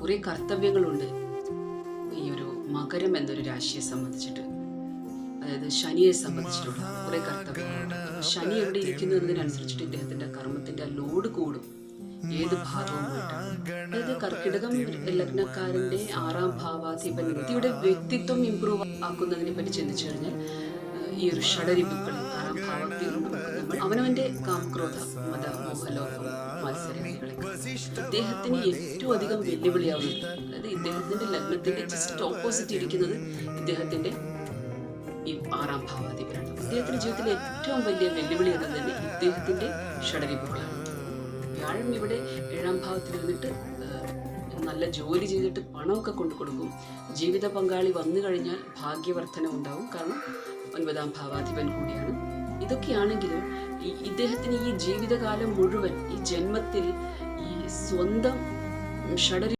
കുറേ കർത്തവ്യങ്ങളുണ്ട്. ഈ ഒരു മകരം എന്നൊരു രാശിയെ സംബന്ധിച്ചിട്ട്. അതായത് ശനിയെ സംബന്ധിച്ചിട്ടുള്ള കുറേ കർത്തവ്യങ്ങളുണ്ട്. ശനി എവിടെ ഇരിക്കുന്നു എന്നതിനനുസരിച്ചിട്ട് ഇദ്ദേഹത്തിന്റെ കർമ്മത്തിന്റെ ലോഡ് കൂടും. ഏത് ഭാഗവുമായിട്ടാണ് അതായത് കർക്കിടകം ലഗ്നക്കാരന്റെ ആറാം ഭാവാധിപൻ വ്യക്തിയുടെ വ്യക്തിത്വം ഇമ്പ്രൂവ് ആക്കുന്നതിനെ പറ്റി ചിന്തിച്ചു കഴിഞ്ഞാൽ ഈ ഒരു ഷഡരിപ്പുകൾ അവനവന്റെ കാമക്രോധ മത മോഹലോകം ഇദ്ദേഹത്തിന് ഏറ്റവും അധികം വെല്ലുവിളിയാവുന്നത് അതായത് ഇദ്ദേഹത്തിന്റെ ലഗ്നത്തിന്റെ ജസ്റ്റ് ഓപ്പോസിറ്റ് ഇരിക്കുന്നത് ഇദ്ദേഹത്തിന്റെ ഈ ആറാം ഭാവാധിപനാണ്. ഇദ്ദേഹത്തിന്റെ ജീവിതത്തിലെ ഏറ്റവും വലിയ വെല്ലുവിളി എന്നത് തന്നെ ഇദ്ദേഹത്തിന്റെ ഷടവിപ്പുകളാണ് വ്യാഴം ഇവിടെ ഏഴാം ഭാവത്തിൽ ഇരുന്നിട്ട് നല്ല ജോലി ചെയ്തിട്ട് പണമൊക്കെ കൊണ്ടു കൊടുക്കും. ജീവിത പങ്കാളി വന്നു കഴിഞ്ഞാൽ ഭാഗ്യവർദ്ധന ഉണ്ടാവും കാരണം ഒൻപതാം ഭാവാധിപൻ കൂടിയാണ്. ഇതൊക്കെയാണെങ്കിലും ഇദ്ദേഹത്തിന് ഈ ജീവിതകാലം മുഴുവൻ ഈ ജന്മത്തിൽ ഈ സ്വന്തം ഷഡരി